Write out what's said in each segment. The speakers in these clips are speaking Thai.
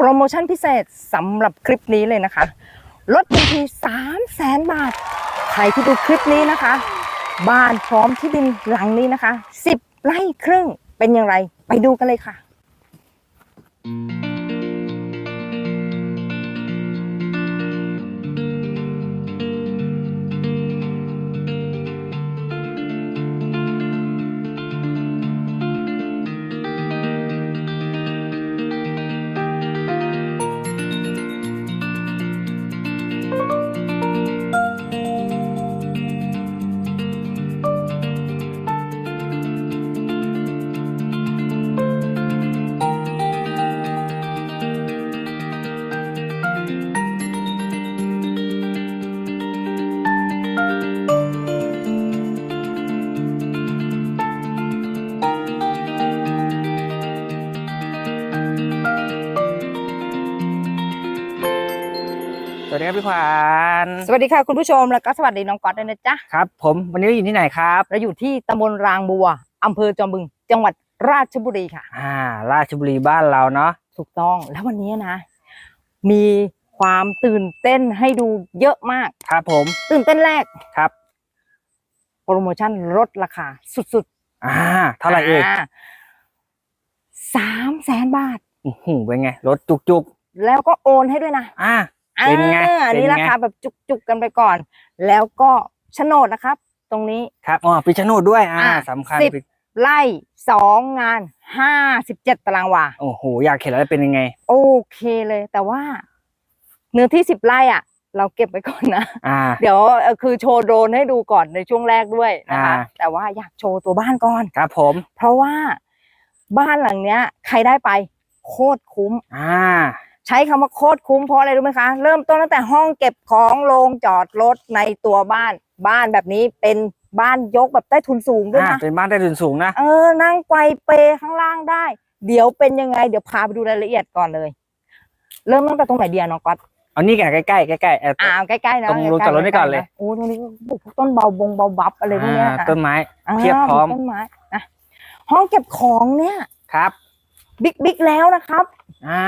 โปรโมชั่นพิเศษสำหรับคลิปนี้เลยนะคะ ลดทันที3 0 0แสนบาท ใครที่ดูคลิปนี้นะคะ บ้านพร้อมที่ดินหลังนี้นะคะ 10ไร่ครึ่งเป็นอย่างไร ไปดูกันเลยค่ะสวั พี่ขวัญสวัสดีค่ะคุณผู้ชมแล้วก็สวัสดีน้องก๊อตด้วยนะจ๊ะครับ ผมวันนี้เราอยู่ที่ไหนครับเราอยู่ที่ตำบลรางบัวอำเภอจอมบึง จังหวัดราชบุรีค่ะ อ่า ราชบุรีบ้านเราเนาะถูกต้องแล้ววันนี้นะ มีความตื่นเต้นให้ดูเยอะมากครับผม ตื่นเต้นแรกครับโปรโมชั่นลดราคาสุดอ่าๆเท่าไหร่เอ่ยสามแสนบาทอื้อหือเป็นไงรถจุกจุกแล้วก็โอนให้ด้วยนะๆอ่า เป็นไงอ่าอันนี้เป็นไงราคาแบบจุกๆกันไปก่อน แล้วก็โฉนดนะครับ ตรงนี้ครับอ๋อปีชะโนดด้วยอ่าอ่าสำคัญสิบไร่สองงานห้าสิบเจ็ดตารางวาโอ้โหอยากเห็นแล้วเป็นยังไง โอเคเลย แต่ว่าเนื้อที่สิบไร่อะ เราเก็บไว้ก่อนนะอ่าเดี๋ยวเอ่อคือโชว์โดรนให้ดูก่อนในช่วงแรกด้วยนะคะอ่าแต่ว่าอยากโชว์ตัวบ้านก่อนครับผม เพราะว่าบ้านหลังเนี้ย ใครได้ไปโคตรคุ้ม อ่า ใช้คำว่าโคตรคุ้มเพราะอะไรรู้ไหมคะ เริ่มต้นตั้งแต่ห้องเก็บของโรงจอดรถในตัวบ้านบ้านแบบนี้เป็นบ้านยกแบบใต้ทุนสูงด้วยอ่านะเป็นบ้านใต้ถุนสูงนะเออนั่งไกวเปข้างล่างได้ เดี๋ยวเป็นยังไง เดี๋ยวพาไปดูรายละเอียดก่อนเลย เริ่มตั้งแต่ตรงไหนเดียน้องก๊อตเอานี่แกใกล้ใกล้ๆใกล้ๆเอ่ออ่าใกล้ๆนะตรงรถใกจอดรถนี่ๆก่อนเลยโอ้ตรงนี้ก็ปลูกพวกต้นเบาบงเบาบับอะไรพวกเนี้ยอ่าค่ะต้นไม้อ่าเทียบพร้อมปลูกต้นไม้นะห้องเก็บของเนี่ยครับ บิ๊กบิ๊กแล้วนะครับ อ่า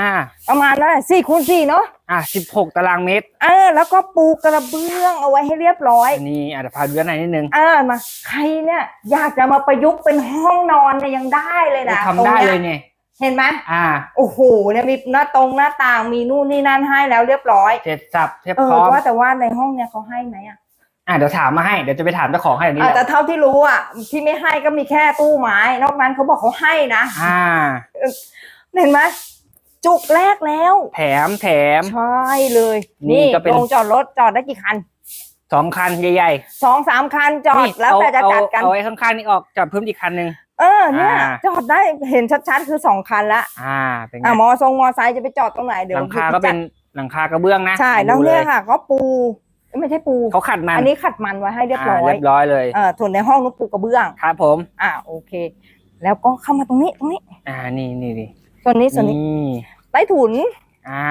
ประมาณนั้นสี่คูณสี่เนาะอ่าสิบหกตารางเมตรเออแล้วก็ปูกระเบื้องเอาไว้ให้เรียบร้อย อันนี้อาจจะพาดูด้านในนิดนึงเออมา ใครเนี่ยอยากจะมาประยุกต์เป็นห้องนอนเนี่ยยังได้เลยนะทำได้ตรงเลนี้ยเนี่ยเห็นไหมอ่า โอ้โห เนี่ยมีหน้าตรงหน้าต่างมีนู่นนี่นั่นให้แล้วเรียบร้อย เสร็จสับเรียบเอพอร้อมว่าแต่ว่าในห้องเนี่ยเขาให้ไหมอะ อ่าเดี๋ยวถามมาให้เดี๋ยวจะไปถามเจ้าของให้เดี๋ยวนี้อะแหแต่ละเท่าที่รู้อะที่ไม่ให้ก็มีแค่ตู้ไม้ นอกนั้นเขาบอกเขาให้นะ อ่า เห็นไหมจุกแรกแล้ว แถมแถม ใช่เลย นี่นี่ก็เป็น ลงจอดรถจอดได้กี่คันสองคันใหญ่สองสามคันจๆอดนี่แล้วแต่จะเอาจัดกันเอาไอ้ข้างๆนี่ออกจอดเพิ่มอีกคันหนึ่ง เออเนี่ยอ่า จอดได้เห็นชัดๆคือสองคันละอ่า เป็นไงอะมอทรงมอไซค์จะไปจอดตรงไหนเดี๋ยวหลังคาก็เป็นหลังคากระเบื้องนะใช่แล้วดูเนี่ยลค่ะ ก็ปูเอ้ย ไม่ใช่ปูเขาขัดมันอันนี้ขัดมันไว้ให้เรียบร้อยาเรียบร้อยเลยเออส่วนในห้องนู้นปูกระเบื้องครับผม อ่าโอเค แล้วก็เข้ามาตรงนี้ตรงนี้ อ่านี่นี่นี่ส่วนนี้ส่วนนี้นี่ใต้ถุน อ่า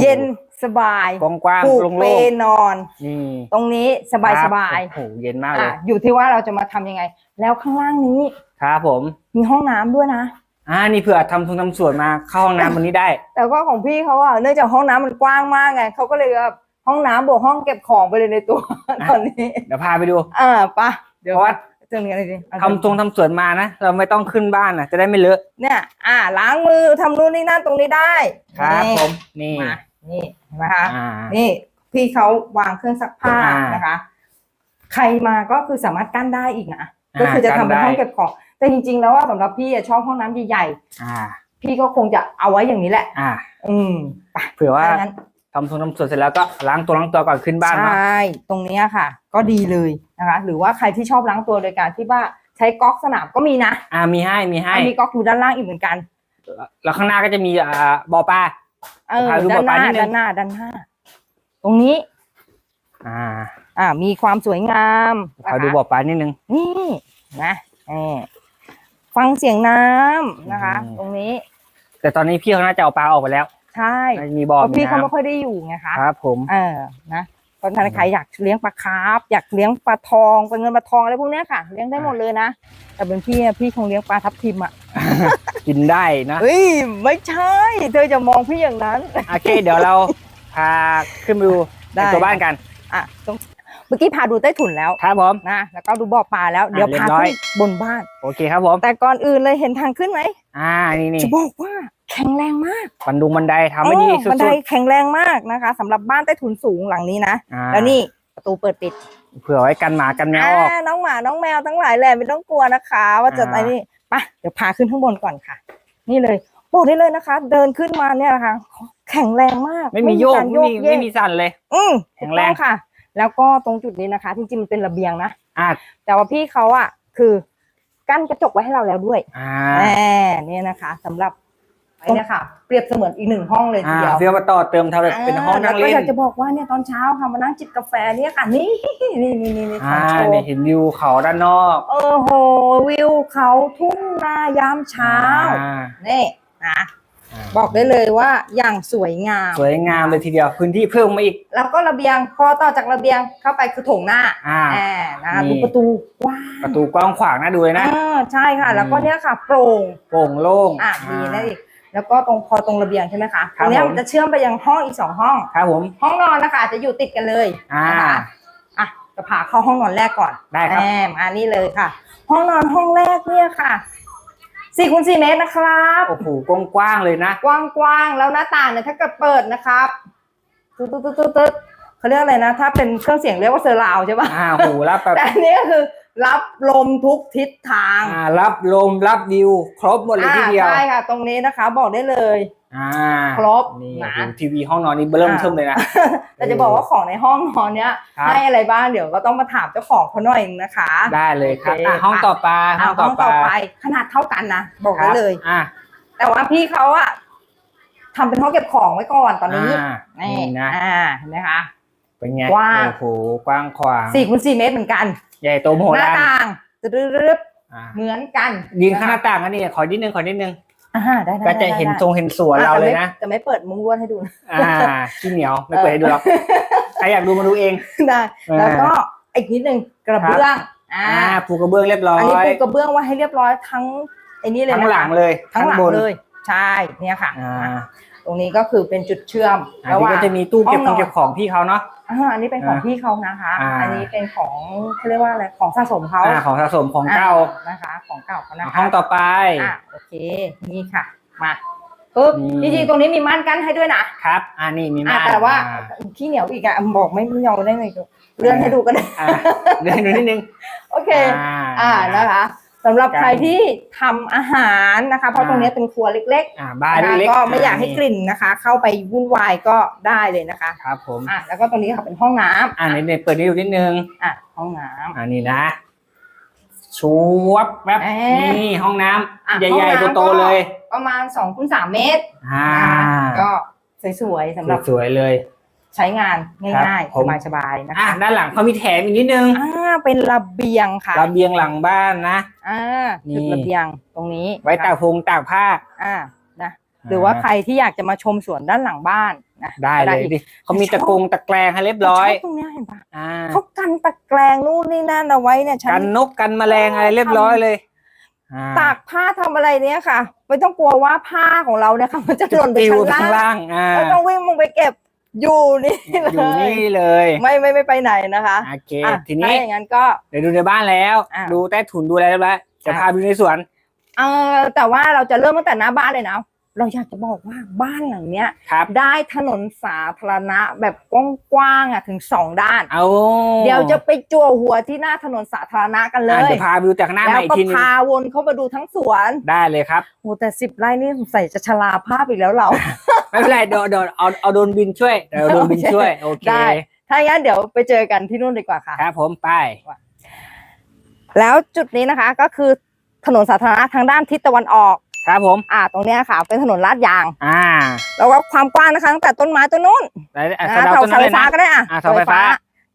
เย็นสบายกว้างผูกๆโล่เปงนอนๆนี่ตรงนี้สบายคสรับบายโอ้โหเย็นมากเลอะยอยู่ที่ว่าเราจะมาทำยังไง แล้วข้างล่างนี้ครับผม มีห้องน้ำด้วยนะ อ่านี่เผื่อทำทุนทำสวนมาเข้าห้องน้ำวันนี้ได้ แต่ว่าของพี่เขาอะเนื่องจากห้องน้ำมันกว้างมากไงเขาก็เลยแบบห้องน้ำบวกห้องเก็บของไปเลยในตัวตอนนี้ เดี๋ยวพาไปดู อ่าปะเดี๋ยวเพราะว่าเจอกันเลยดิเอาทำทรงทำสวนมานะ เราไม่ต้องขึ้นบ้านนะจะได้ไม่เลอะเนี่ย อ่าล้างมือทำนู่นนี่นั่นตรงนี้ได้ ครับนี่ผมนี่มานี่เห็นไหมคะอ่านี่พี่เขาวางเครื่องซักผ้าอ่านนะคะ ใครมาก็คือสามารถกั้นได้อีกนะอ่า ก็คือจะทำเป็นกั้นได้ห้องเก็บของ แต่จริงๆแล้วว่าสำหรับพี่อะชอบห้องน้ำใหญ่อ่า ๆพี่ก็คงจะเอาไว้อย่างนี้แหละ อ่า อืมไปเผื่อว่าถ้างั้น ทำทรงทำสวนเสร็จแล้วก็ล้างตัวล้างตัวก่อนขึ้นบ้านใชเนาะ่ตรงเนี้ยค่ะ ก็ดีเลยนะคะ หรือว่าใครที่ชอบล้างตัวโดยการที่ว่าใช้ก๊อกสนามก็มีนะอ่ามีให้มีให้มีก๊อกอยู่ด้านล่างอีกเหมือนกัน แล้วข้างหน้าก็จะมีอ่าบ่อปลา เออ พาดูด้านหน้าบ่อปลานิดนึง ด้านหน้า ด้านหน้า ตรงนี้ อ่า อ่า มีความสวยงามนะคะพาดูบ่อปลานิดนึง นี่นะเออฟังเสียงน้ำนะคะ อืม ตรงนี้ แต่ตอนนี้พี่เขาน่าจะเอาปลาออกไปแล้วใช่น่าจะมีบ่อเพราะมีพี่เขาไม่น้ำค่อยได้อยู่ไงคะครับ ผม เออนะพอราะฉะนั้นใครอยากเลี้ยงปลาคาร์ฟอยากเลี้ยงปลาทองปลาเงินปลาทองอะไรพวกเนี้ยค่ะ เลี้ยงได้หมดเลยนะแต่เป็นพี่อะพี่คงเลี้ยงปลาทับทิมอะกินได้นะเฮ้ยไม่ใช่เธอจะมองพี่อย่างนั้น โอเค เดี๋ยวเราพาขึ้นไปดูได้ ในตัวบ้านกัน อะตรง เมื่อกี้พาดูใต้ถุนแล้วครับผม นะแล้วก็ดูบ่อปลาแล้วเดี๋ยวเรียบพาร้อย ขึ้นบนบ้าน โอเคครับผม แต่ก่อนอื่นเลยเห็นทางขึ้นไหมอ่า นี่นี่จะบอกว่าแข็งแรงมากบันดุงบันไดทำไม่ดีโอ้สุบันไดดแข็งแรงมากนะคะสำหรับบ้านใต้ถุนสูงหลังนี้นะๆอ่าแล้วนี่ประตูเปิดปิดเผื่อไว้กันหมากันแมวออก อ่าน้องหมาน้องแมวทั้งหลายแหละไม่ต้องกลัวนะคะ ว่าจะอ่าไอ้นี่ไปเดี๋ยวพาขึ้นข้างบนก่อนค่ะ นี่เลยบอกได้เลยนะคะ เดินขึ้นมาเนี่ยนะคะ แข็งแรงมากไม่มีโยก การไม่มีเยกไม่มีสั่นเลย อืมแข็งแรง ถูกต้อค่ะ แล้วก็ตรงจุดนี้นะคะจริงๆมันเป็นระเบียงนะอ่าแต่ว่าพี่เขาอะคือกั้นกระจกไว้ให้เราแล้วด้วยอ่าแหมเนี่ยนะคะสำหรับไอ้เนี่ยค่ะ เปรียบเสมือนอีกหนึ่งห้องเลยทีอ่าเดียวเฟี้ยวมาต่อเติมทำเป็นห้องนั่งแล้วก็เล่อนยากจะบอกว่าเนี่ยตอนเช้าค่ะมานั่งจิบกาแฟเนี่ยค่ะนี่นี่นี่นี่นี่ขอ่าองโชว์เนี่ยเห็นวิวเขาด้านนอกโอ้โหวิวเขาทุ่งนายามเช้าอ่านี่นะอ่า บอกได้เลยว่าอย่างสวยงาม สวยงามเลยทีเดียวพื้นที่เพิ่มมาอีก แล้วก็ระเบียงพอต่อจากระเบียงเข้าไปคือโถงหน้าอ่าแอบนะนี่ดูประตูกว้างประตูกว้างขวางน่าดูเลยนะอ่าใช่ค่ะอืมแล้วก็เนี่ยค่ะ โปร่งโปร่งโล่งอะดีนะอีกแล้วก็ตรงพอตรงระเบียงใช่ไหมคะคตรัรบงเนี้ยผมมันจะเชื่อมไปยังห้องอีกสองห้องครับผมห้องนอนนะคะจะอยู่ติดกันเลยอ่านะคะอะจะพาเข้าห้องนอนแรกก่อนได้ครับแอมมานี่เลยค่ะ ห้องนอนห้องแรกเนี่ยค่ะ สี่คูณสี่เมตรนะครับโอ้โหกว้างๆเลยนะ กว้างๆแล้วหน้าต่างเนี่ยถ้าเกิดเปิดนะครับตึ๊ดตึ๊ดตึ๊ดตึ๊ดตึ๊ดเขาเรียกอะไรนะ ถ้าเป็นเครื่องเสียงเรียกว่าเซอร์ราวด์ใช่ปะอ่าโหรับแบบแต่อันนี้ก็คือ รับลมทุกทิศทางอ่ารับลมรับวิวครบหมดเลยทีเดียวอ่าใช่ค่ะ ตรงนี้นะคะบอกได้เลยอ่าครบนี่นะโอ้โหทีวีห้องนอนนี้เริ่มอ่าเทิมเลยนะแต่จะบอกว่าของในห้องนอนเนี้ยครับให้อะไรบ้างเดี๋ยวก็ต้องมาถามเจ้าของเขาหน่อยนะคะ ได้เลยครับโอเคอะห้องต่อไปห้อ่าองห้ต่อองต่อไปไป ขนาดเท่ากันนะบอกคได้รับเลยอะแต่ว่าพี่เขาอะทำเป็นห้องเก็บของไว้ก่อนตอนนี้อ่านี่นี่นะอ่าเห็นไหมคะเป็นไงกว้างโอ้โหกว้างขวางสี่คูณสี่เมตรเหมือนกัน ใหญ่โตมโหหน้าฬารต่างตึ๊ดๆอ่าๆเหมือนกันยืนข้างหน้าต่างกันนี่ขอนิดนึงขอนิดนึง อ่าได้ได้ก็จะเห็นทรงเห็นสวนเราเลยนะจะไม่เปิดมุ้งลวดให้ดูนะ อ่าขี้เหนียวไม่เปิดให้ดูหรอกใครอยากดูมาดูเอง ได้อ่าแล้วก็อีกนิดนึงกระเบื้องอ่าอ่าปูกระเบื้องเรียบร้ออันนี้ยปูกระเบื้องไว้ให้เรียบร้อยทั้งไอ้นี่เลยทั้งนะคะหลังเลยทั้งหลังบนเลย ใช่เนี่ยค่ะ อ่า ตรงนี้ก็คือเป็นจุดเชื่อมอันนี้ก็จะมีตู้เก็บห้ขอองงนอน เก็บของพี่เขาเนาะ อ่าอันนี้เป็นของอ่าพี่เขานะคะ อ่า อันนี้เป็นของเขาเรียกว่าอะไรของสะสมเขาอ่าของสะสมของเก่านะคะ ของเก่าเขานะคะห้องต่อไป อะโอเคนี่ค่ะมาปุ๊บนี่ จริงๆตรงนี้มีม่านกั้นให้ด้วยนะครับอ่านี่มีอะม่านแต่ว่าอ่ขี้เหนียวอีกอะบอกไม่เหนียวได้ไงเลื่อนให้ดูก็ได้ อ่าเดินดูนิดนึงโอเค อ่าอ่านะคะ สำหรับกันใครที่ทำอาหารนะคะ เพราะอ่าตรงนี้เป็นครัวเล็กอ่าๆบ้านนะคะเล็กก็ๆไม่อยากให้กลิ่นนะคะ เข้าไปวุ่นวายก็ได้เลยนะคะครับผมอะแล้วก็ตรงนี้ค่ะเป็นห้องน้ำอ่าในเปิดนี่ดูนิดนึงอะห้องน้ำอ่านี่นะชูวับแวบเอ๊ะนี่ห้องน้อะำใหญ่ห้องน้ำๆโตก็ๆเลย ประมาณ2อคูณสเมตรอ่าก็สวยๆสำหรับสวยๆเลย ใช้งานง่ายครับผมๆสบายๆนะอ่าคะด้านหลังเขามีแถมอีกนิดนึงอ่าเป็นระเบียงค่ะระเบียงหลังบ้านนะอ่านี่จุดระเบียงตรงนี้ ไว้ตากพงตากผ้าอ่านะหรือว่าใครที่อยากจะมาชมสวนด้านหลังบ้านนะได้เลยอีกดิเขามีตะกงตะแกรงให้เรียบร้อยชบตรงเนี้ยเห็นปะอ่าเขากันตะแกรงนู่นนี่นั่นเอาไว้เนี่ยฉักันนนกกันแมลงอะไรเรียบร้อยเลยอ่ตากผ้าทำอะไรเนี่ยค่ะ ไม่ต้องกลัวว่าผ้าของเราเนี่ยค่ะมันจะหล่นไปปิวข้างข้างล่างล่างอ่าไม่ต้องวิ่งลงไปเก็บ อยู่นี่เลอยู่ยนี่เลยไม่ไม่ไม่ไปไหนนะคะโอเคอะทีนี้ถ้าอย่างนั้นก็ เดี๋ยวดูในบ้านแล้ว อะ ดูใต้ถุนดูอะไรเรียบร้อยจะอะพาไปดูในสวน เออแต่ว่าเราจะเริ่มตั้งแต่หน้าบ้านเลยนะ เราอยากจะบอกว่าบ้านหลังเนี้ยครับได้ถนนสาธารณะแบบกว้างๆอะถึงสองด้านเอาเดี๋ยวจะไปจั่วหัวที่หน้าถนนสาธารณะกันเลอะยเดี๋ยวพาไปดูจากหน้าใหแล้วม่อีกก็ทีนึงพาวนเข้ามาดูทั้งสวนได้เลยครับโอ้แต่สิบไร่นี่สงสัยจะชราภาพอีกแล้วเรา ไม่เป็นไรเดี๋ยวเดี๋ยวเอาเอาโดรนบินช่วยเดี๋ยวเอาโดรนบินช่วยโอเคได้ถ้าอย่างนั้นเดี๋ยวไปเจอกันที่นู่นดีกว่าค่ะครับผมไป แล้วจุดนี้นะคะก็คือถนนสาธารณะทางด้านทิศตะวันออก ครับผม อ่า ตรงเนี้ยค่ะ เป็นถนนลาดยาง อ่า แล้วก็ความกว้างนะคะตั้งแต่ต้นไม้ต้นนู้นได้อะนะสะเดาเสาต้นเสานั้นไฟเลยฟ้านะก็ได้อะอะเสาไฟฟ้า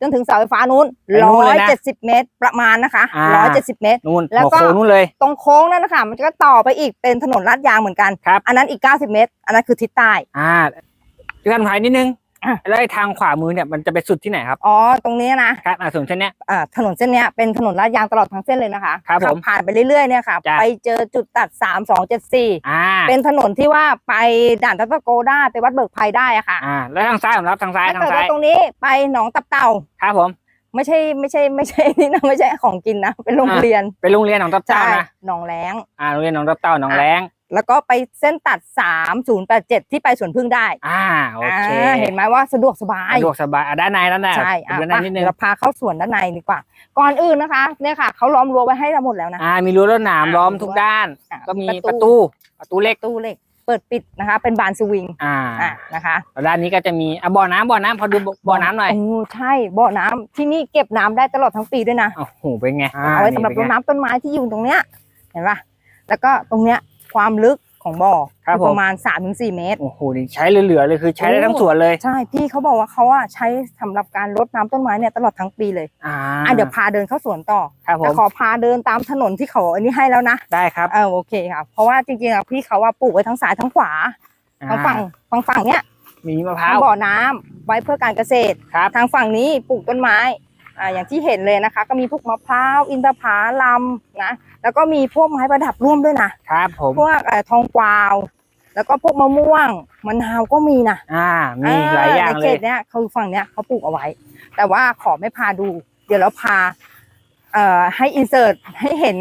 จนถึงเสาไฟฟ้านู้นไปนู่ร้นอเลยยนะเจ็ดสิบเมตรประมาณนะคะอ่าร้อยเจ็ดสิบเมตรนู่นแล้วหัวก็โค้งนู่นเลย ตรงโค้งนั่นนะคะมันก็ต่อไปอีกเป็นถนนลาดยางเหมือนกันครับอันนั้นอีกเก้าสิบเมตร อันนั้นคือทิศใต้ อ่าพี่กันถ่ายนิดนึงอะ แล้วไอ้ทางขวามือเนี่ยมันจะไปสุดที่ไหนครับ อ๋อ ตรงนี้นะครับอ่าส่วนเช่นเนี้ย อ่าถนนเส้นเนี้ยเป็นถนนลาดยางตลอดทั้งเส้นเลยนะคะครับผมขัผ่านไปเรื่อยๆเนี่ยค่ะ จ้ะ ไปเจอจุดตัดสามสองเจ็ดสี่อ่าเป็นถนนที่ว่าไปด่านทัตโกได้ไปวัดเบิกภัยได้อะค่ะอ่า แล้วทางซ้ายผมรับทางซ้ายถ้าทางเกิดซ้าว่ายตรงนี้ไปหนองตับเต่า ครับผม ไม่ใช่ไม่ใช่ไม่ใช่นี่นะไม่ใช่ของกินนะเป็นโรงอะเรียนเป็นโรงเรียนหนองตับเต้าใช่นะหนองแรงอ่าโรงเรียนหนองตับเต้าหนองแรง แล้วก็ไปเส้นตัดสามศูนย์แปดเจ็ดที่ไปสวนพึ่งได้อ่าโอเคอ่าเห็นไหมว่าสะดวกสบาย สะดวกสบายอะด้านในด้านในใช่อะอะด้านในไปนิดนึงเราพาเข้าสวนด้านในดีกว่า ก่อนอื่นนะคะเนี่ยค่ะเขาล้อมรั้วไว้ให้เราหมดแล้วนะอ่ามีรั้วรวดหนามอ่าล้อมทุกด้านอะก็มีปประระตูตูประตูเล็กตู้เหล็กเปิดปิดนะคะ เป็นบานสวิงอ่าอะนะคะแล้วด้านนี้ก็จะมีอะบ่อน้ำบ่อน้ำพอดูบ่บ่อน้ำหน่อยโอ้ใช่บ่อน้ำที่นี่เก็บน้ำได้ตลอดทั้งปีด้วยนะโอ้โหเป็นไงเอาไว้สำหรับรดน้ำต้นไม้ที่อยู่ตรงเนี้ยเห็นปะแล้วก็ตรงเนี้ย ความลึกของบ่อครับอยู่ผม ประมาณ3าถึงสเมตร โอ้โหนี่ใช้เหลือๆเลยคือใช้ได้ทั้งสวนเลยใช่พี่เขาบอกว่าเขาอะใช้สำหรับการรดน้ำต้นไม้เนี่ยตลอดทั้งปีเลยอ่าอะเดี๋ยวพาเดินเข้าสวนต่อครับผแต่มขอพาเดินตามถนนที่เขาอันนี้ให้แล้วนะได้ครับเออโอเคค่ะเพราะว่าจริงๆอะพี่เขาว่าปลูกไว้ทั้งซ้ายทั้งขวาทางฝั่งอ่าทางฝั่งเนี้ยมีมะพร้าทางวบ่อน้ำไว้เพื่อการเกษตร ครับ ทางฝั่งนี้ปลูกต้นไม้ อ่าอย่างที่เห็นเลยนะคะ ก็มีพวกมะพร้าวอินทผลัมนะแล้วก็มีพวกไม้ประดับร่วมด้วยนะครับผมพวกเอ่อทองกวาว แล้วก็พวกมะม่วงมะนาวก็มีนะอ่ามีหลายอย่างในเลเขย ตเนี้ยคือฝั่งเนี้ยเขาปลูกเอาไว้ แต่ว่าขอไม่พาดู เดี๋ยวเราพาเอ่อให้อินเสิร์ตให้เห็น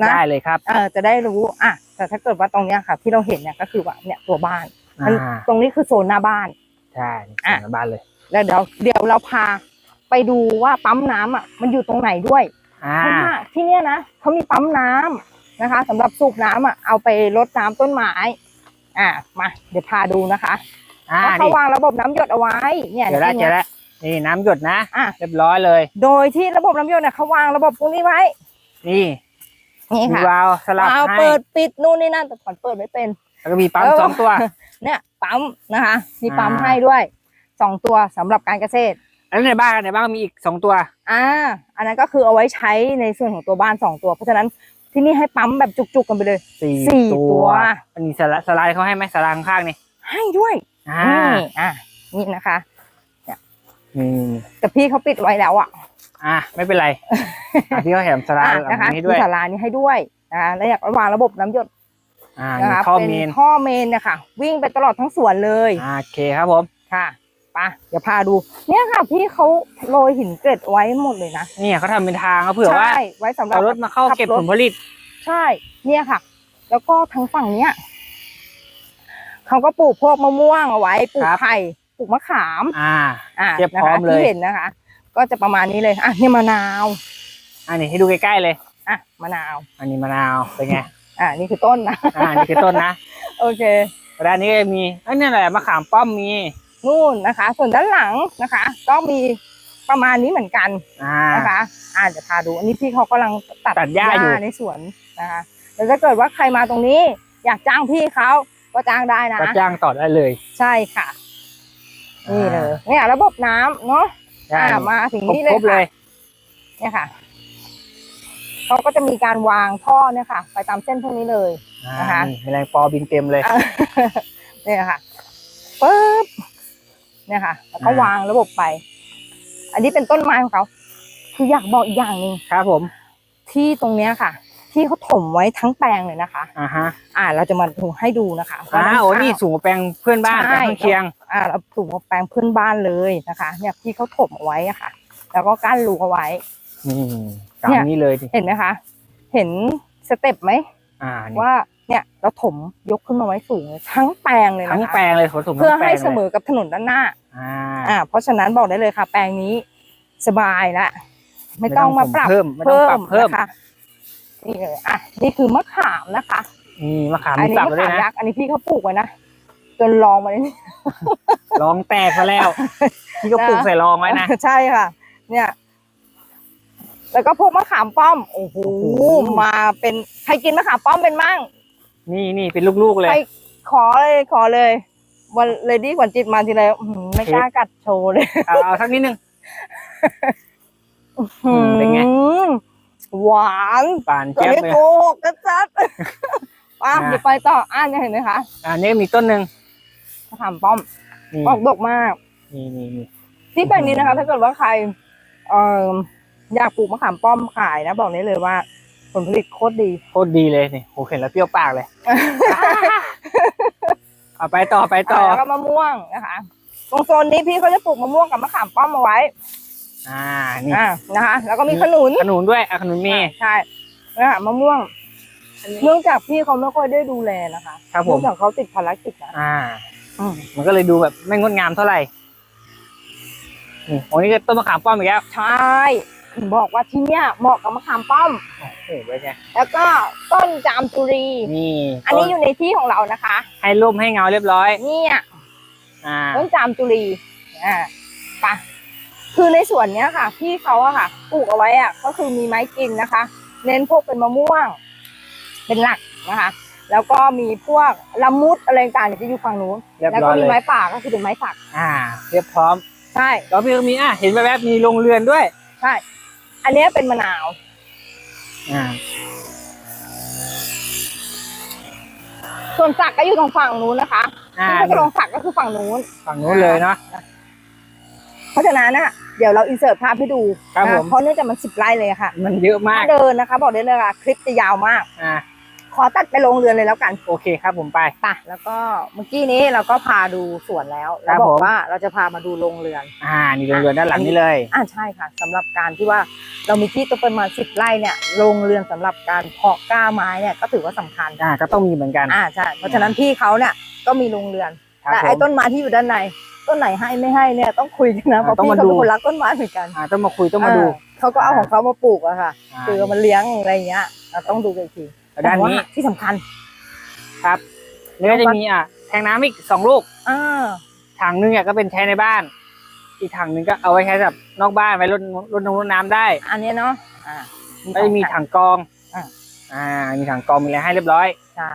นะ ได้เลยครับเออจะได้รู้อะแต่ถ้าเกิดว่าตรงเนี้ยค่ะ ที่เราเห็นเนี่ยก็คือว่าเนี่ยตัวบ้านอ่าตรงนี้คือโซนหน้าบ้าน ใช่อะสวนบ้านเลย แล้วเดี๋ยวเดี๋ยวเราพา ไปดูว่าปั๊มน้ำอะมันอยู่ตรงไหนด้วยอ่า เพราะว่าที่เนี้ยนะเขามีปั๊มน้ำนะคะสำหรับสูบน้ำอะเอาไปรดน้ำต้นไม้อะมาเดี๋ยวพาดูนะคะอ่าว่าเขานี่วางระบบน้ำหยดเอาไว้เนี่ยเจอแล้วที่เจนี่อยแล้วนี่น้ำหยดนะ อะเรียบร้อยเลย โดยที่ระบบน้ำหยดเนี่ยเขาวางระบบพวกนี้ไว้นี่นี่มีค่ะ วาล์วสลับวาล์วให้เปิดปิดนู่นนี่นั่นแต่ก่อนเปิดไม่เป็น แล้วก็มีปั๊มเออ สองตัว เนี่ยปั๊มนะคะ มีปั๊มอ่า ให้ด้วยสองตัวสำหรับการเกษตร แล้วในบ้านในบ้านก็มีอีกสองตัว อ่า อันนั้นก็คือเอาไว้ใช้ในส่วนของตัวบ้านสองตัว เพราะฉะนั้นที่นี่ให้ปั๊มแบบจุกๆกันไปเลยสี่สี่ตัว อันนี้สไลด์สไลด์เขาให้ไหมสไลด์ข้างๆนี่ ให้ด้วย อ่านี่อะนี่นะคะนี่แต่พี่เขาปิดไว้แล้วอะ อะไม่เป็นไรอะพี่เขาแถมสไลอะด์แบบนะคะนี้ด้วยมีศาลานี้ให้ด้วยนะแล้วอยากวางระบบน้ำหยดอ่านะมีคะท่อเป็นเมนท่อเมนเนะคะวิ่งไปตลอดทั้งสวนเลยอ่าโอเคครับผม ค่ะไปะเดี๋ยวพาดู เนี่ยค่ะ พี่เขาโรยหินเกล็ดไว้หมดเลยนะนี่เขาทำเป็นทางเขาเผื่อว่าใช่ไว้สำหรับเอารถมาเข้าเก็บขับรถผลผลิต ใช่ เนี่ยค่ะ แล้วก็ทางฝั่งเนี้ยเขาก็ปลูกพวกมะม่วงเอาไว้ปลูกครับ ไผ่ปลูกมะขามอ่า อ่าเรียบนะพร้อคะมเลย ที่เห็นนะคะ ก็จะประมาณนี้เลยอะเนี่ยมะนาวอันนี้ให้ดูใกล้ๆเลย อะมะนาว อันนี้มะนาวเป็นไงอ่านี่คือต้นนะ อ่านี่คือต้นนะโอเค ด้านนี้ก็มีอันนี้แหละมะขามป้อมมี นู่นนะคะ ส่วนด้านหลังนะคะ ก็มีประมาณนี้เหมือนกันอ่า นะคะอ่าเดี๋ยวพาดูอันนี้พี่เขากำลังตัดตัดหญ้าอยู่ ในสวนนะคะแล้วถ้าเกิดว่าใครมาตรงนี้ อยากจ้างพี่เขาก็จ้างได้นะ ก็จ้างต่อได้เลยใช่ค่ะนี่เลยเนี่ยระบบน้ำเนาะใช่อ่ามาถึงครบนี่เลครยบเลค่ะ ย เนี่ยค่ะ เขาก็จะมีการวางท่อเนี่ยค่ะ ไปตามเส้นพวกนี้เลย อ่านะคะ นี่แมลงปอบินเต็มเลยอะเนี่ยค่ะปึ๊บ เนี่ยค่ะ แล้วก็อ่าววางระบบไป อันนี้เป็นต้นไม้ของเขา คืออยากบอกอีกอย่างหนึ่งครับ ผม ที่ตรงเนี้ยค่ะ ที่เขาถมไว้ทั้งแปลงเลยนะคะอ่าฮะ อ่า เราจะมาดูให้ดูนะคะว่าอ่าด้านโอ้ข้างนี่สูงกว่าแปลงเพื่อนบ้านใช่แปลงข้างเคียง อ่าเราปลูกแปลงพื้นบ้านเลยนะคะ เนี่ยที่เขาถมเอาไว้อะค่ะ แล้วก็กั้นรูเอาไว้นี่ตามเนี่ยนี้เลยดิเห็นไหมคะ เห็นสเต็ปไหมอ่านี่ว่าเนี่ยเราถมยกขึ้นมาไว้สูงเลยทั้งแปลงเลยทั้งนะคะแปลงเลยขนส่งเพื่อทั้งแปลให้งเสมอกับถนนด้านหน้า อ่าอ่าเพราะฉะนั้นบอกได้เลยค่ะ แปลงนี้สบายละไม่ต้องมาปรับเพิ่มไม่ต้องปรับเพิ่มนะคะนี่เลยอะนี่คือมะขามนะคะนี่มะขามอัมีนี้สับมะเลยขามนะยักษ์อันนี้พี่เขาปลูกไว้นะจนลองมาเลยนี่ลองแตกซะแล้วที่ก็ปลูกใส่รองไว้นะใช่ค่ะ เนี่ย แล้วก็พวกมะขามป้อมโอ้โหโอ้โหมาเป็นใครกินมะขามป้อมเป็นมั่งนี่นี่เป็นลูกๆเลยไปขอเลยขอเลย วันเลยดีขวัญจิตมาทีไรอื้อหือไม่กล้ากัดโชว์เลยเอาเอาสักนิดนึงอืมเป็นไง อื้อหือหวานปานตัวเจี๊ยบนี้เลย โกหกนะจัดป้าอะ เดี๋ยวไปต่ออ่านเนี่ยเห็นไหมคะอันนี้มีต้นหนึ่งมะขามป้อมนี่ออกดกมาก นี่นี่นี่ที่แปลงนี้นะคะ ถ้าเกิดว่าใครเอ่ออยากปลูกมะขามป้อมขายนะ บอกได้เลยว่า ผลผลิตโคตรดี โคตรดีเลยนี่โหเห็นแล้วเปรี้ยวปากเลย เอาไปต่อไปต่อแล้วก็มะม่วงนะคะตรงโซนนี้พี่เขาจะปลูกมะม่วงกับมะขามป้อมเอาไว้ อ่านี่อ่านะคะ แล้วก็มีขนุนขนุนด้วยอะขนุนมีอ่าใช่นะคะมะม่วงเนื่องจากพี่เขาไม่ค่อยได้ดูแลนะคะครับผเนื่อมงจากเขาติดภารกิจนะอ่าอืมมันก็เลยดูแบบไม่งดงามเท่าไหร่นี่โอ้นี่ก็ต้นมะขามป้อมอีกแล้วใช่ถึง บอกว่าที่เนี้ยเหมาะกับมะขามป้อมโอ้โหไปไงแล้วก็ต้นจามจุรีนี่อันนี้อยู่ในที่ของเรานะคะ ให้ร่มให้เงาเรียบร้อยเนี่ยอ่าต้นจามจุรีอ่าไปะคือในสวนเนี้ยค่ะพี่เขาอะค่ะปลูกเอาไว้อะก็คือมีไม้กินนะคะ เน้นพวกเป็นมะม่วง เป็นหลักนะคะ แล้วก็มีพวกละมุดอะไรต่างๆจะอยู่ฝั่งนู้นเรียบแล้วร้ก็อยมีเลยไม้ป่าก็คือเป็นไม้สัก อ่า เรียบพร้อมใช่แล้วพี่ก็มีอะเห็นแวบๆมีโรงเรือนด้วยใช่ อันเนี้ยเป็นมะนาวอ่าส่วนสักก็อยู่ตรงฝั่งนู้นนะคะอ่า ที่เขาจะลงสักก็คือฝั่งนู้น ฝั่งนู้นเลยเนาะ เพราะฉะนั้นนะเดี๋ยวเราอินเสิร์ตภาพให้ดูครับนะผม เพราะเนื่องจากมันสิบไร่เลยอะค่ะมันเยอะมากถ้าเดินนะคะ บอกได้เลยว่าคลิปจะยาวมาก อ่าข อตัดไปลงเรือนเลยแล้วกันโอเคครับผมไป ไปแล้วก็เมื่อกี้นี้เราก็พาดูสวนแล้วครัแล้วบบอกผมว่าเราจะพามาดูโรงเรือน อ่านี่โรงเรือนด้านหลังนี้เลย อ่าใช่ค่ะสำหรับการที่ว่าเรามีที่ตัวประมาณสิบไร่เนี่ยโรงเรือนสำหรับการเพาะกล้าไม้เนี่ยก็ถือว่าสำคัญอ่าก็ต้องมีเหมือนกัน อ่าใช่เพราะฉะนั้นพี่เขาเนี่ยก็มีโรงเรือน ครับแต่ผไอ้มต้นไม้ที่อยู่ด้านในต้นไหนให้ไม่ให้เนี่ยต้องคุยกันนะอ่าเพราะต้องพี่มาเขาดู เป็นคนรักต้นไม้เหมือนกันอ่าต้องมาคุยต้องมาดูเออเขาก็เอาของเขามาปลูกอะค่ะอ่าคือมันเลี้ยงอะไรเงี้ยเราต้องดูกันอีกที แล้วด้านนี้แต่ว่าที่สำคัญ ครับแล้วก็จะมีอะแทงน้ำอีกสองลูกอ่าถังนึงอะก็เป็นใช้ในบ้าน อีกถังนึงก็เอาไว้ใช้สำหรับนอกบ้านไว้รดรดน้ำรดน้ำได้ อันเนี้ยเนาะอ่าก็จะมีถังกรองอ่าอ่า มีถังกรองมีอะไรให้เรียบร้อยใช่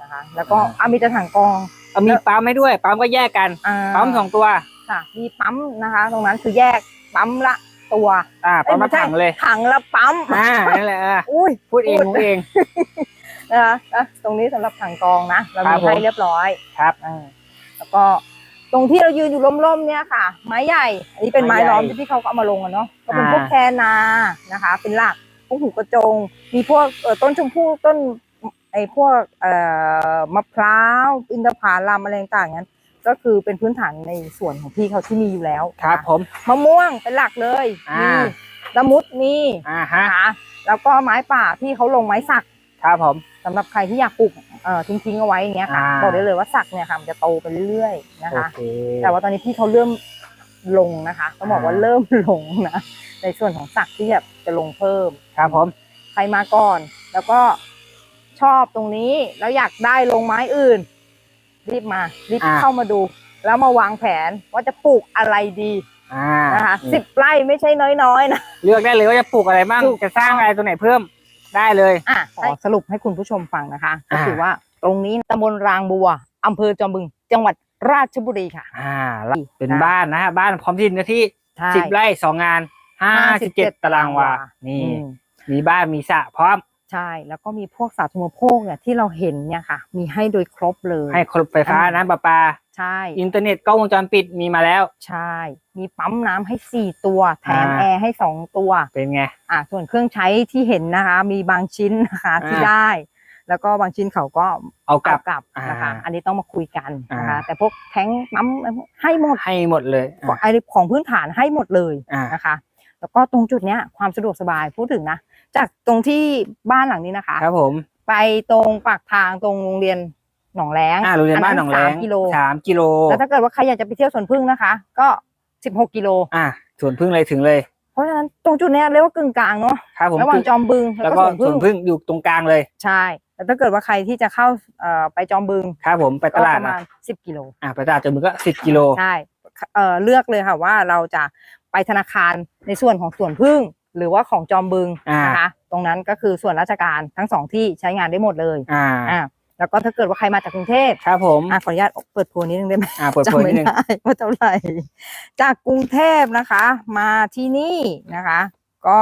นะคะ แล้วก็อ่ามีแต่ถังกรองเอามีปั๊มให้ด้วย ปั๊มก็แยกกันอ่าปั๊มสองตัวค่ะ มีปั๊มนะคะ ตรงนั้นคือแยกปั๊มละตัว อ่าปั๊มมาเอ้ยไใช่ถังเลยถังละปั๊มอ่านั่นแหละอะอุ้ยพูดเองพูดเอง นะคะอะตรงนี้สำหรับถังกรองนะ เราครัมีบผมให้เรียบร้อยครับอ่าแล้วก็ตรงที่เรายืนอยู่ร่มๆเนี่ยค่ะ ไม้ใหญ่ อันนี้เป็นไม้ล้อมที่พี่เขาก็เอามาลงอะเนาะก็เป็นพวกแคนานะคะ เป็นหลักพวกหูกระจง มีพวกเอ่อต้นชมพู่ต้นไอ้พวกเอ่อมะพร้าวอินทผลัมอะไรต่างๆนั้นก็คือเป็นพื้นฐานในส่วนของพี่เขาที่มีอยู่แล้วครับนะะผมมะม่วงเป็นหลักเลยอ่ามีมีละมุดมีอ่าฮะนะคะแล้วก็ไม้ป่าที่เขาลงไม้สักครับผม สำหรับใครที่อยากปลูกเอ่อทิ้งๆเอาไว้อย่างเงี้ยค่ะอ่า บอกได้เลยว่าสักเนี่ยค่ะมันจะโตไปเรื่อยๆนะโอคะ เค แต่ว่าตอนนี้พี่เขาเริ่มลงนะคะต้องบอกว่าอ่า เริ่มลงนะในส่วนของสักที่แบบจะลงเพิ่ม ครับผม ใครมาก่อน แล้วก็ชอบตรงนี้แล้วอยากได้ลงไม้อื่น รีบมารีบอ่า เข้ามาดู แล้วมาวางแผนว่าจะปลูกอะไรดีอ่านะคะสินี่บไร่ไม่ใช่น้อยๆนะ เลือกได้เลยว่าจะปลูกอะไรบ้าง ถูก จะสร้างอะไรตัวไหนเพิ่ม ได้เลยอะขอสรุปให้คุณผู้ชมฟังนะคะ ก็อ่าคือว่าตรงนี้ตำบลรางบัวอำเภอจอมบึง จังหวัดราชบุรีค่ะ อ่าแล้วเป็นนะบ้านนะฮะบ้านพร้อมที่ดินเนื้อที่ใช่สิบไร่สองงานห้าสิบเจ็ดตารางวา นี่อืมมีบ้านมีสระพร้อมใช่ แล้วก็มีพวกสาธารณูปโภคเนี่ยที่เราเห็นเนี่ยค่ะ มีให้โดยครบเลย ให้ครบไฟฟ้าอ่าน้ำประปา ใช่ อินเทอร์เน็ตกล้องวงจรปิดมีมาแล้ว ใช่ มีปั๊มน้ำให้สี่ตัว แถมอ่าแอร์ให้สองตัว เป็นไง อะส่วนเครื่องใช้ที่เห็นนะคะ มีบางชิ้นนะคะที่อ่าได้ แล้วก็บางชิ้นเขาก็เอากลัเอาบกลับนะคะอ่าอันนี้ต้องมาคุยกันนะคะอ่าแต่พวกแท้งปั๊มให้หมด ให้หมดเลยของอะไอของพื้นฐานให้หมดเลยอ่านะคะ แล้วก็ตรงจุดเนี้ยความสะดวกสบายพูดถึงนะ จากตรงที่บ้านหลังนี้นะคะ ครับผม ไปตรงปากทางตรงโรงเรียน หนองแรงอ่าโรงเรียนบ้านหนองแรงสามกิโลสามกิโลแล้วถ้าเกิดว่าใครอยากจะไปเที่ยวสวนพึ่งนะคะ ก็สิบหกกิโลอ่าส่วนพึ่งเลยถึงเลย เพราะฉะนั้นตรงจุดเนี้ยเรียกว่ากึ่งกลางเนาะครับผมระหว่างจอมบึงแล้แล้ววก็ก็สวนส่พึ่วนงพึ่งอยู่ตรงกลางเลย ใช่แต่ถ้าเกิดว่าใครที่จะเข้าเอ่อไปจอมบึงครับผมไปตก็ลาปดระมานะณสิบกิโลอ่าไปตลาดจนมึงก็สิบกิโลใช่เอ่อเลือกเลยค่ะว่าเราจะไปธนาคารในส่วนของสวนพึ่งหรือว่าของจอมบึงอ่านนะคะตรงนั้นก็คือส่วนราชการทั้งสองที่ใช้งานได้หมดเลยอ่าอ่า แล้วก็ถ้าเกิดว่าใครมาจากกรุงเทพครับผมอะขออนุญาตเปิดโพยนิดนึงได้ไหมอ่าเปิดเผยจำนิไม่ดนึงได้ว่าเท่าไหร่จากกรุงเทพนะคะ มาที่นี่นะคะ ก็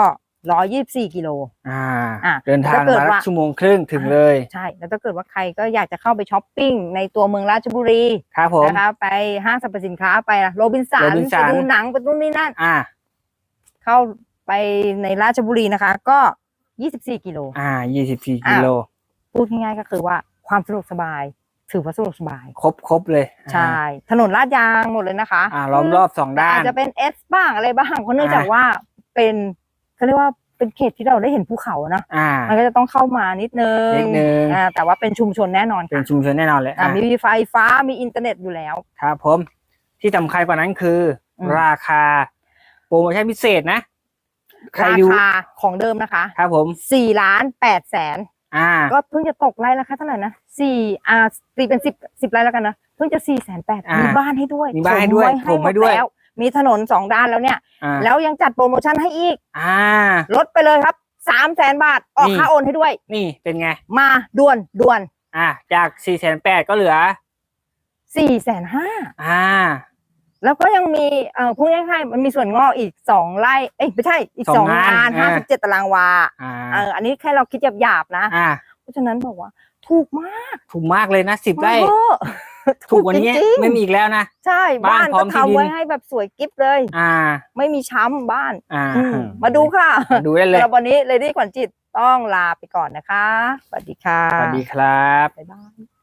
ร้อยยี่สี่กิโลอ่าอะเดินทางถ้าเกิดมาละว่าชั่วโมงครึ่งถึงเลย ใช่ แล้วถ้าเกิดว่าใครก็อยากจะเข้าไปช้อปปิ้งในตัวเมืองราชบุรี ครับผมนะคะไปห้างสรรพสินค้าไปโรบินสัน Robinson ไปดูหนังไปนู่นนี่นั่น อ่า เข้าไปในราชบุรีนะคะ ก็ยี่สิบสี่กิโล อ่ายี่สิบสี่กิโล พูดง่ายๆก็คือว่า ความสะดวกสบาย ถือว่าสะดวกสบาย ครบครบเลยใช่ถนนลาดยางหมดเลยนะคะอ่าล้อมรอบสองด้าน อาจจะเป็นเอสบ้างอะไรบ้างเพราะเนื่องจากอ่า ว่าเป็นเขาเรียกว่าเป็นเขตที่เราได้เห็นภูเขานะอ่า มันก็จะต้องเข้ามานิดนึงนิดนึง อ่าแต่ว่าเป็นชุมชนแน่นอนเป็นค่ะชุมชนแน่นอนเลยอ่าอะมีไฟฟ้ามีอินเทอร์เน็ตอยู่แล้ว ครับผม ที่สำคัญกว่านั้นคืออม ราคา โปรโมชั่นพิเศษนะ ใครราดูคาของเดิมนะคะครับผม สี่ล้านแปดแสน อ่า ก็เพิ่งจะตกไร่ละคะเท่าไหร่นะสี่อ่าตีเป็นสิบสิบไร่แล้วกันนะเพิ่งจะสี่แสนแปดอ่ามีมีบ้านให้ด้วยมีบ้านให้ด้วยถถมให้ด้วย แล้มีถนนสองด้านแล้วเนี่ย อ่าแล้วยังจัดโปรโมชั่นให้อีก อ่า ลดไปเลยครับสามแสนบาทออกนี่ ค่าโอนให้ด้วย นี่เป็นไง มาด่วนด่วนอ่าจากสี่แสนแปดก็เหลือ สี่แสนห้าอ่า แล้วก็ยังมีเอ่อพูดง่ายๆมันมีส่วนงอกอีกสองไร่เอ้ยไม่ใช่อีกสสอองงงานงานอ่าห้าสิบเจ็ดตารางวาอ่าเอออันนี้แค่เราคิดหยาบๆนะ อ่าเพราะฉะนั้นบอกว่า ถูกมากถูกมากเลยนะสิบไร่เออถูกกว่านี้จริงๆไม่มีอีกแล้วนะ ใช่บ้าบ้านนพร้อก็มที่ดิน ทำไว้ให้แบบสวยกิ๊บเลย อ่า ไม่มีช้ำบ้านอ่าอืมมาดูค่ะมาดูได้เลยสำหรับวันนี้เลดี้ขวัญจิตต้องลาไปก่อนนะคะสวัสดีค่ะสวัสดีครับ บ๊ายบาย